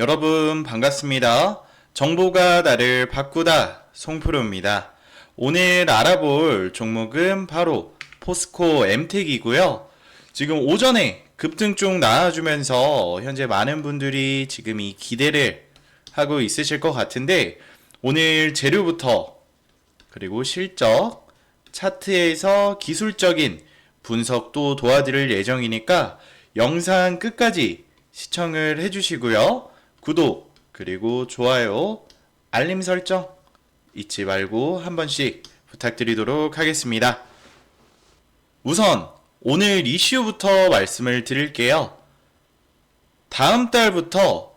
여러분 반갑습니다. 정보가 나를 바꾸다 송프로입니다. 오늘 알아볼 종목은 바로 포스코 엠텍이고요. 지금 오전에 급등 쪽 나와주면서 현재 많은 분들이 지금 이 기대를 하고 있으실 것 같은데 오늘 재료부터 그리고 실적, 차트에서 기술적인 분석도 도와드릴 예정이니까 영상 끝까지 시청을 해주시고요. 구독, 그리고 좋아요, 알림 설정 잊지 말고 한 번씩 부탁드리도록 하겠습니다. 우선 오늘 이슈부터 말씀을 드릴게요. 다음 달부터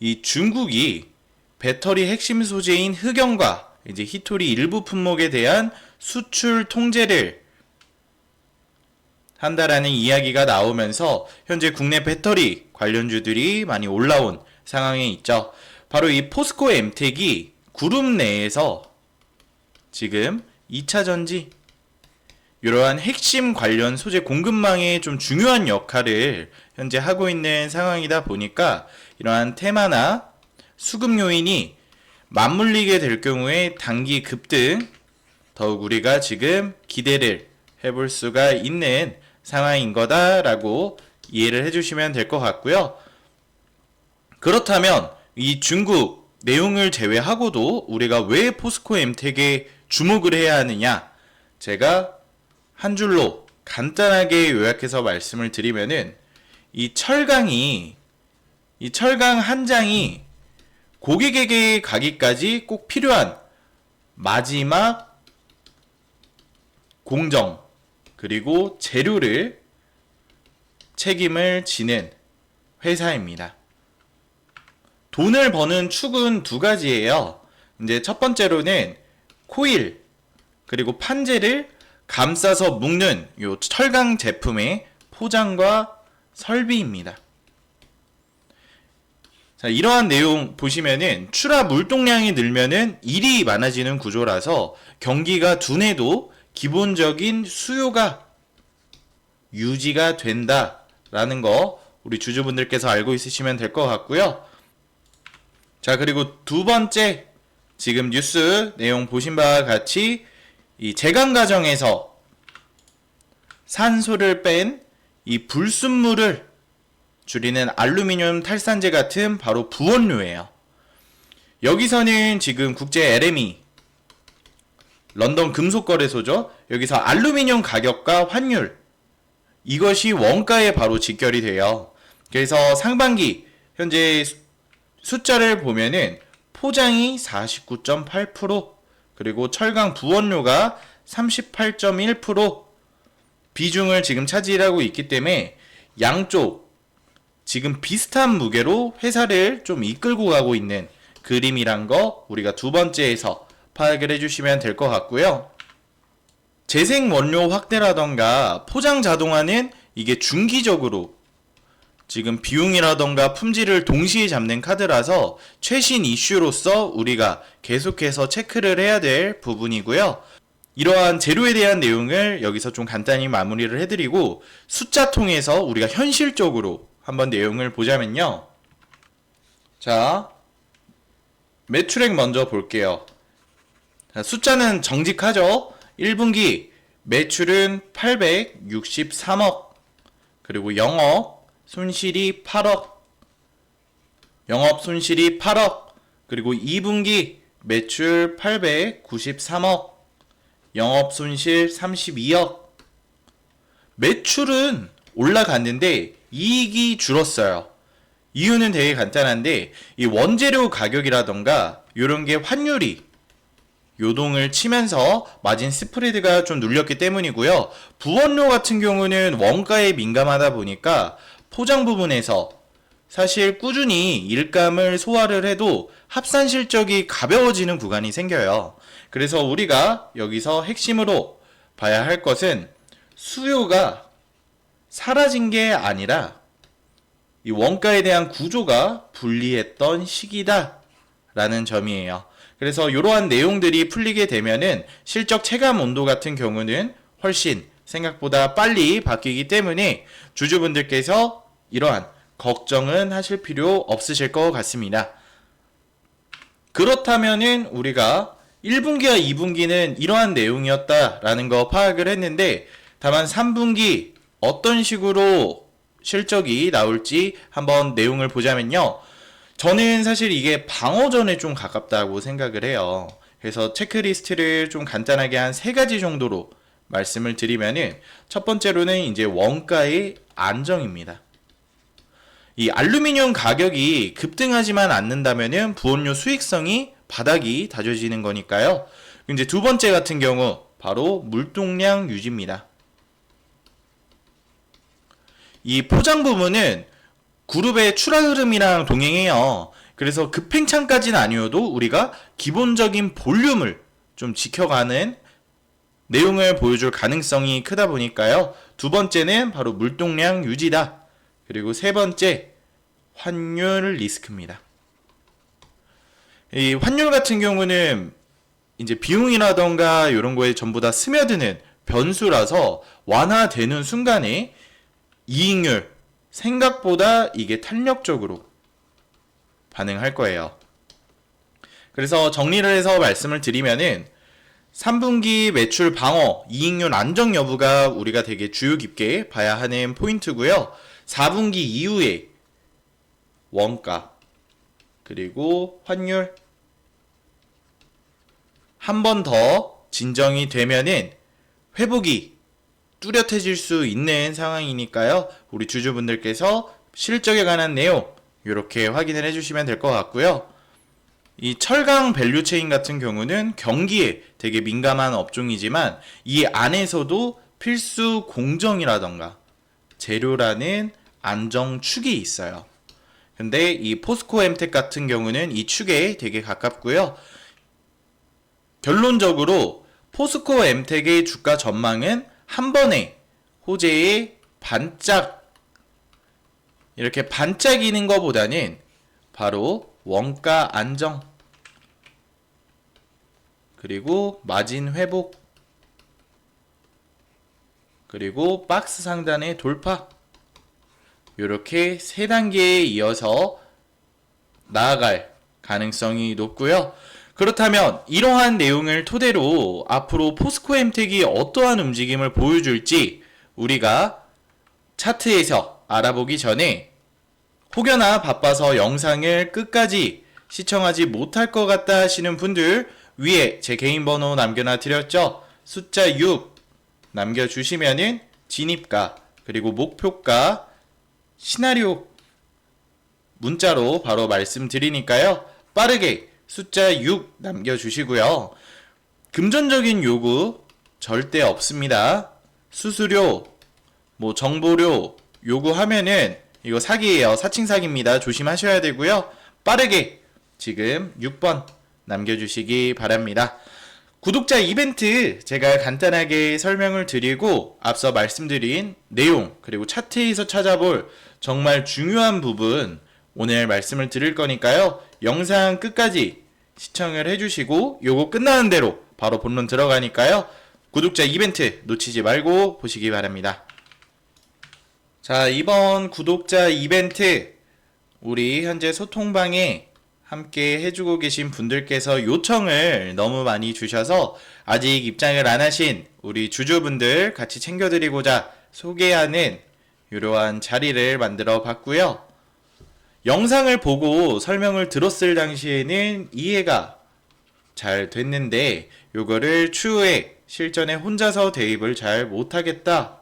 이 중국이 배터리 핵심 소재인 흑연과 이제 히토리 일부 품목에 대한 수출 통제를 한다라는 이야기가 나오면서 현재 국내 배터리 관련주들이 많이 올라온 상황에 있죠. 바로 이 포스코 엠텍이 그룹 내에서 지금 2차 전지 이러한 핵심 관련 소재 공급망에 좀 중요한 역할을 현재 하고 있는 상황이다 보니까 이러한 테마나 수급 요인이 맞물리게 될 경우에 단기 급등 더욱 우리가 지금 기대를 해볼 수가 있는 상황인 거다라고 이해를 해주시면 될 것 같고요. 그렇다면 이 중국 내용을 제외하고도 우리가 왜 포스코 엠텍에 주목을 해야 하느냐? 제가 한 줄로 간단하게 요약해서 말씀을 드리면은 이 철강이 이 철강 한 장이 고객에게 가기까지 꼭 필요한 마지막 공정 그리고 재료를 책임을 지는 회사입니다. 돈을 버는 축은 두 가지예요. 이제 첫 번째로는 코일 그리고 판재를 감싸서 묶는 요 철강 제품의 포장과 설비입니다. 자, 이러한 내용 보시면은 추라 물동량이 늘면은 일이 많아지는 구조라서 경기가 둔해도 기본적인 수요가 유지가 된다라는 거 우리 주주분들께서 알고 있으시면 될 것 같고요. 자, 그리고 두 번째 지금 뉴스 내용 보신 바와 같이 이 제강 과정에서 산소를 뺀 이 불순물을 줄이는 알루미늄 탈산제 같은 바로 부원료예요. 여기서는 지금 국제 LME 런던 금속거래소죠. 여기서 알루미늄 가격과 환율 이것이 원가에 바로 직결이 돼요. 그래서 상반기 현재 수- 숫자를 보면은 포장이 49.8% 그리고 철강 부원료가 38.1% 비중을 지금 차지하고 있기 때문에 양쪽 지금 비슷한 무게로 회사를 좀 이끌고 가고 있는 그림이란 거 우리가 두 번째에서 파악을 해주시면 될 것 같고요. 재생 원료 확대라던가 포장 자동화는 이게 중기적으로 지금 비용이라던가 품질을 동시에 잡는 카드라서 최신 이슈로서 우리가 계속해서 체크를 해야 될 부분이고요. 이러한 재료에 대한 내용을 여기서 좀 간단히 마무리를 해드리고 숫자 통해서 우리가 현실적으로 한번 내용을 보자면요. 자, 매출액 먼저 볼게요. 자, 숫자는 정직하죠? 1분기 매출은 863억, 그리고 영업 손실이 8억, 영업 손실이 8억, 그리고 2분기 매출 893억, 영업 손실 32억. 매출은 올라갔는데 이익이 줄었어요. 이유는 되게 간단한데 이 원재료 가격이라던가 이런 게 환율이 요동을 치면서 마진 스프레드가 좀 눌렸기 때문이고요. 부원료 같은 경우는 원가에 민감하다 보니까 포장 부분에서 사실 꾸준히 일감을 소화를 해도 합산 실적이 가벼워지는 구간이 생겨요. 그래서 우리가 여기서 핵심으로 봐야 할 것은 수요가 사라진 게 아니라 이 원가에 대한 구조가 불리했던 시기다라는 점이에요. 그래서 이러한 내용들이 풀리게 되면은 실적 체감 온도 같은 경우는 훨씬 생각보다 빨리 바뀌기 때문에 주주분들께서 이러한 걱정은 하실 필요 없으실 것 같습니다. 그렇다면은 우리가 1분기와 2분기는 이러한 내용이었다라는 거 파악을 했는데 다만 3분기 어떤 식으로 실적이 나올지 한번 내용을 보자면요. 저는 사실 이게 방어전에 좀 가깝다고 생각을 해요. 그래서 체크리스트를 좀 간단하게 한 세 가지 정도로 말씀을 드리면은 첫 번째로는 이제 원가의 안정입니다. 이 알루미늄 가격이 급등하지만 않는다면은 부원료 수익성이 바닥이 다져지는 거니까요. 이제 두 번째 같은 경우 바로 물동량 유지입니다. 이 포장 부분은 그룹의 출하 흐름이랑 동행해요. 그래서 급행창까지는 아니어도 우리가 기본적인 볼륨을 좀 지켜가는 내용을 보여줄 가능성이 크다 보니까요. 두 번째는 바로 물동량 유지다. 그리고 세 번째, 환율 리스크입니다. 이 환율 같은 경우는 이제 비용이라던가 이런 거에 전부 다 스며드는 변수라서 완화되는 순간에 이익률 생각보다 이게 탄력적으로 반응할 거예요. 그래서 정리를 해서 말씀을 드리면은 3분기 매출 방어, 이익률 안정 여부가 우리가 되게 주요 깊게 봐야 하는 포인트고요. 4분기 이후에 원가 그리고 환율 한 번 더 진정이 되면은 회복이 뚜렷해질 수 있는 상황이니까요. 우리 주주분들께서 실적에 관한 내용 이렇게 확인을 해주시면 될 것 같고요. 이 철강 밸류 체인 같은 경우는 경기에 되게 민감한 업종이지만 이 안에서도 필수 공정이라던가 재료라는 안정 축이 있어요. 근데 이 포스코 엠텍 같은 경우는 이 축에 되게 가깝고요. 결론적으로 포스코 엠텍의 주가 전망은 한 번에 호재의 반짝 이렇게 반짝이는 것보다는 바로 원가 안정 그리고 마진 회복 그리고 박스 상단의 돌파 이렇게 세 단계에 이어서 나아갈 가능성이 높고요. 그렇다면 이러한 내용을 토대로 앞으로 포스코 엠텍이 어떠한 움직임을 보여줄지 우리가 차트에서 알아보기 전에 혹여나 바빠서 영상을 끝까지 시청하지 못할 것 같다 하시는 분들 위에 제 개인 번호 남겨놔 드렸죠? 숫자 6 남겨주시면은 진입가 그리고 목표가 시나리오 문자로 바로 말씀드리니까요. 빠르게 숫자 6 남겨주시고요. 금전적인 요구 절대 없습니다. 수수료, 뭐 정보료 요구하면은 이거 사기예요. 사칭 사기입니다. 조심하셔야 되고요. 빠르게 지금 6번 남겨주시기 바랍니다. 구독자 이벤트 제가 간단하게 설명을 드리고 앞서 말씀드린 내용 그리고 차트에서 찾아볼 정말 중요한 부분 오늘 말씀을 드릴 거니까요. 영상 끝까지 시청을 해주시고 요거 끝나는 대로 바로 본론 들어가니까요. 구독자 이벤트 놓치지 말고 보시기 바랍니다. 자, 이번 구독자 이벤트 우리 현재 소통방에 함께 해주고 계신 분들께서 요청을 너무 많이 주셔서 아직 입장을 안 하신 우리 주주분들 같이 챙겨드리고자 소개하는 이러한 자리를 만들어 봤고요. 영상을 보고 설명을 들었을 당시에는 이해가 잘 됐는데 요거를 추후에 실전에 혼자서 대입을 잘 못하겠다.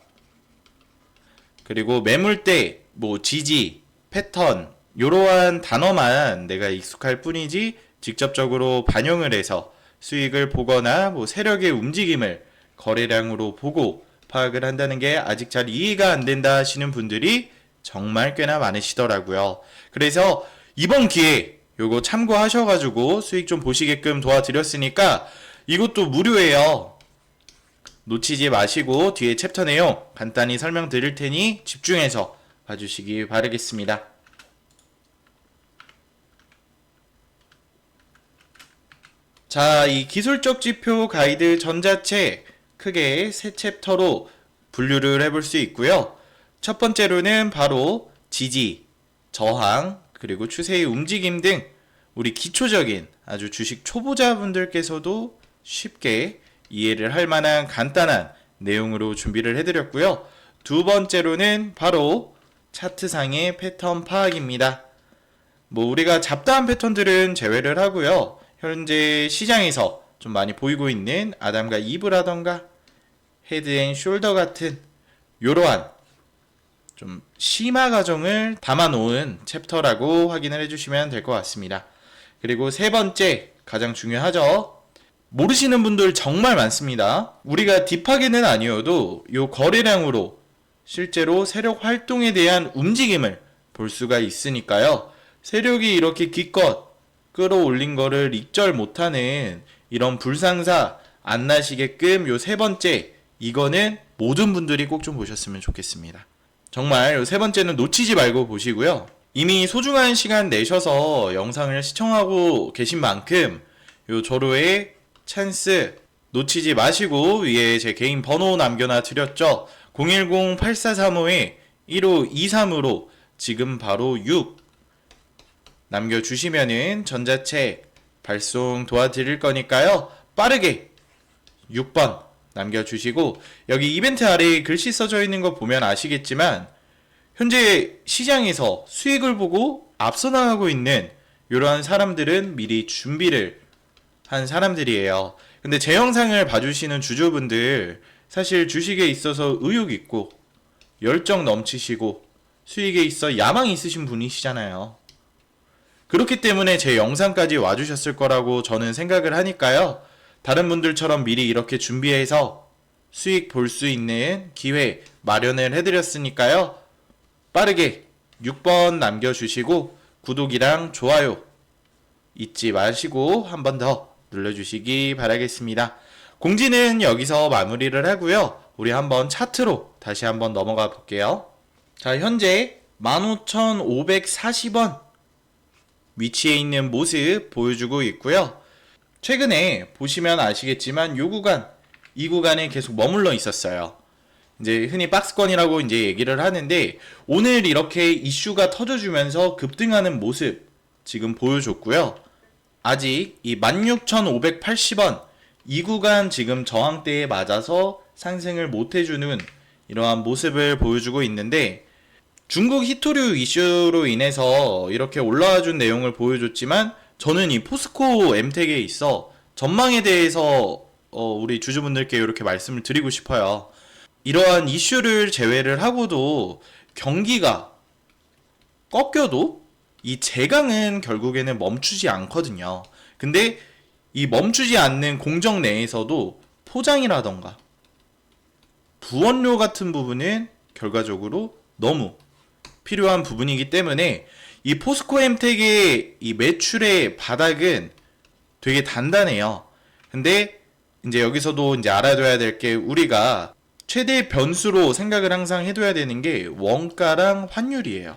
그리고 매물대, 뭐 지지, 패턴 이러한 단어만 내가 익숙할 뿐이지 직접적으로 반영을 해서 수익을 보거나 뭐 세력의 움직임을 거래량으로 보고 파악을 한다는 게 아직 잘 이해가 안 된다 하시는 분들이 정말 꽤나 많으시더라고요. 그래서 이번 기회에 요거 참고하셔가지고 수익 좀 보시게끔 도와드렸으니까 이것도 무료예요. 놓치지 마시고 뒤에 챕터 내용 간단히 설명드릴 테니 집중해서 봐주시기 바라겠습니다. 자, 이 기술적 지표 가이드 전자책 크게 세 챕터로 분류를 해볼 수 있고요. 첫 번째로는 바로 지지, 저항, 그리고 추세의 움직임 등 우리 기초적인 아주 주식 초보자분들께서도 쉽게 이해를 할 만한 간단한 내용으로 준비를 해드렸고요. 두 번째로는 바로 차트상의 패턴 파악입니다. 뭐 우리가 잡다한 패턴들은 제외를 하고요. 현재 시장에서 좀 많이 보이고 있는 아담과 이브라던가 헤드 앤 숄더 같은 이러한 좀 심화 과정을 담아 놓은 챕터라고 확인을 해주시면 될 것 같습니다. 그리고 세 번째 가장 중요하죠. 모르시는 분들 정말 많습니다. 우리가 딥하게는 아니어도 이 거래량으로 실제로 세력 활동에 대한 움직임을 볼 수가 있으니까요. 세력이 이렇게 기껏 끌어올린 거를 익절 못하는 이런 불상사 안 나시게끔 요 세 번째 이거는 모든 분들이 꼭 좀 보셨으면 좋겠습니다. 정말 요 세 번째는 놓치지 말고 보시고요. 이미 소중한 시간 내셔서 영상을 시청하고 계신 만큼 요 조로의 찬스 놓치지 마시고 위에 제 개인 번호 남겨놔 드렸죠. 010-8435-1523으로 지금 바로 6 남겨주시면은 전자책 발송 도와드릴 거니까요. 빠르게 6번 남겨주시고 여기 이벤트 아래에 글씨 써져 있는 거 보면 아시겠지만 현재 시장에서 수익을 보고 앞서 나가고 있는 이러한 사람들은 미리 준비를 한 사람들이에요. 근데 제 영상을 봐주시는 주주분들 사실 주식에 있어서 의욕 있고 열정 넘치시고 수익에 있어 야망 있으신 분이시잖아요. 그렇기 때문에 제 영상까지 와주셨을 거라고 저는 생각을 하니까요. 다른 분들처럼 미리 이렇게 준비해서 수익 볼 수 있는 기회 마련을 해드렸으니까요. 빠르게 6번 남겨주시고 구독이랑 좋아요 잊지 마시고 한 번 더 눌러주시기 바라겠습니다. 공지는 여기서 마무리를 하고요. 우리 한번 차트로 다시 한번 넘어가 볼게요. 자, 현재 15,540원 위치에 있는 모습 보여주고 있고요. 최근에 보시면 아시겠지만 요 구간, 이 구간에 계속 머물러 있었어요. 이제 흔히 박스권이라고 이제 얘기를 하는데 오늘 이렇게 이슈가 터져주면서 급등하는 모습 지금 보여줬고요. 아직 이 16,580원 이 구간 지금 저항대에 맞아서 상승을 못 해주는 이러한 모습을 보여주고 있는데 중국 히토류 이슈로 인해서 이렇게 올라와 준 내용을 보여줬지만 저는 이 포스코 엠텍에 있어 전망에 대해서 어, 우리 주주분들께 이렇게 말씀을 드리고 싶어요. 이러한 이슈를 제외를 하고도 경기가 꺾여도 이 재강은 결국에는 멈추지 않거든요. 근데 이 멈추지 않는 공정 내에서도 포장이라던가 부원료 같은 부분은 결과적으로 너무 필요한 부분이기 때문에 이 포스코 엠텍의 이 매출의 바닥은 되게 단단해요. 근데 이제 여기서도 이제 알아둬야 될 게 우리가 최대 변수로 생각을 항상 해둬야 되는 게 원가랑 환율이에요.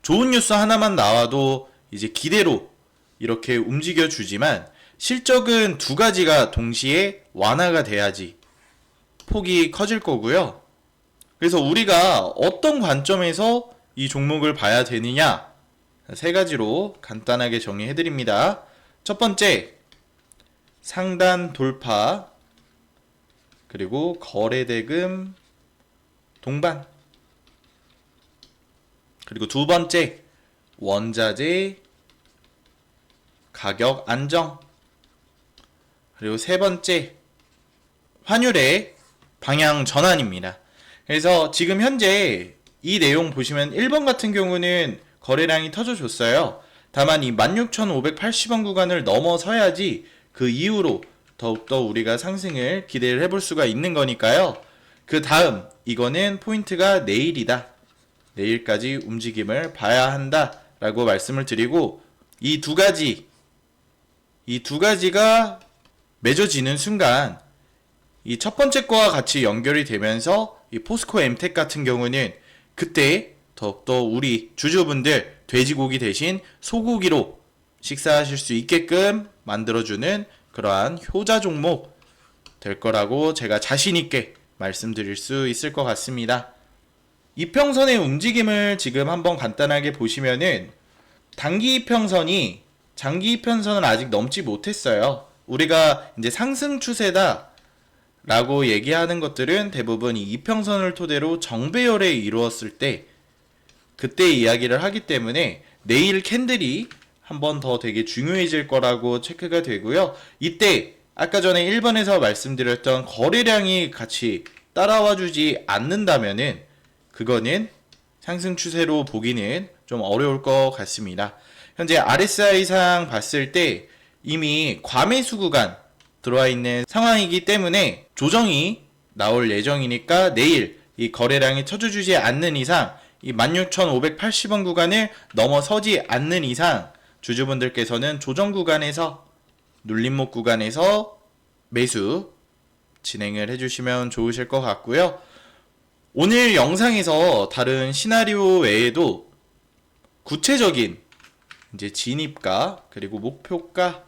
좋은 뉴스 하나만 나와도 이제 기대로 이렇게 움직여 주지만 실적은 두 가지가 동시에 완화가 돼야지 폭이 커질 거고요. 그래서 우리가 어떤 관점에서 이 종목을 봐야 되느냐 세 가지로 간단하게 정리해 드립니다. 첫 번째 상단 돌파 그리고 거래대금 동반 그리고 두 번째 원자재 가격 안정 그리고 세 번째 환율의 방향 전환입니다. 그래서 지금 현재 이 내용 보시면 1번 같은 경우는 거래량이 터져줬어요. 다만 이 16,580원 구간을 넘어서야지 그 이후로 더욱더 우리가 상승을 기대를 해볼 수가 있는 거니까요. 그 다음, 이거는 포인트가 내일이다. 내일까지 움직임을 봐야 한다. 라고 말씀을 드리고, 이 두 가지, 이 두 가지가 맺어지는 순간, 이 첫 번째 거와 같이 연결이 되면서, 이 포스코 엠텍 같은 경우는 그때 더욱더 우리 주주분들 돼지고기 대신 소고기로 식사하실 수 있게끔 만들어주는 그러한 효자 종목 될 거라고 제가 자신있게 말씀드릴 수 있을 것 같습니다. 이평선의 움직임을 지금 한번 간단하게 보시면은 단기 이평선이 장기 이평선을 아직 넘지 못했어요. 우리가 이제 상승 추세다 라고 얘기하는 것들은 대부분 이 이평선을 토대로 정배열에 이루었을 때 그때 이야기를 하기 때문에 내일 캔들이 한 번 더 되게 중요해질 거라고 체크가 되고요. 이때 아까 전에 1번에서 말씀드렸던 거래량이 같이 따라와 주지 않는다면은 그거는 상승 추세로 보기는 좀 어려울 것 같습니다. 현재 RSI상 봤을 때 이미 과매수 구간 들어와 있는 상황이기 때문에 조정이 나올 예정이니까 내일 이 거래량이 쳐주지 않는 이상 이 16,580원 구간을 넘어서지 않는 이상 주주분들께서는 조정 구간에서 눌림목 구간에서 매수 진행을 해주시면 좋으실 것 같고요. 오늘 영상에서 다른 시나리오 외에도 구체적인 이제 진입가 그리고 목표가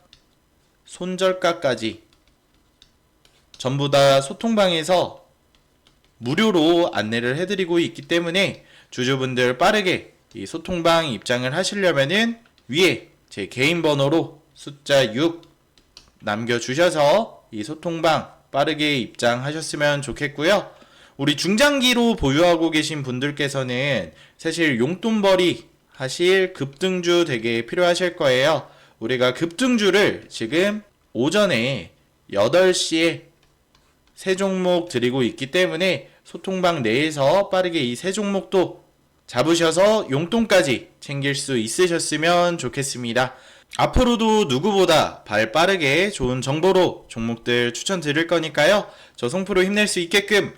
손절가까지 전부 다 소통방에서 무료로 안내를 해드리고 있기 때문에 주주분들 빠르게 이 소통방 입장을 하시려면은 위에 제 개인 번호로 숫자 6 남겨주셔서 이 소통방 빠르게 입장하셨으면 좋겠고요. 우리 중장기로 보유하고 계신 분들께서는 사실 용돈벌이 하실 급등주 되게 필요하실 거예요. 우리가 급등주를 지금 오전에 8시에 세 종목 드리고 있기 때문에 소통방 내에서 빠르게 이 세 종목도 잡으셔서 용돈까지 챙길 수 있으셨으면 좋겠습니다. 앞으로도 누구보다 발 빠르게 좋은 정보로 종목들 추천드릴 거니까요. 저 송프로 힘낼 수 있게끔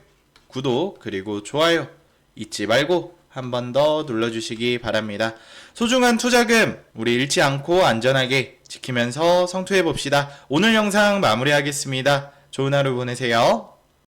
구독 그리고 좋아요 잊지 말고 한 번 더 눌러주시기 바랍니다. 소중한 투자금 우리 잃지 않고 안전하게 지키면서 성투해 봅시다. 오늘 영상 마무리하겠습니다. 좋은 하루 보내세요.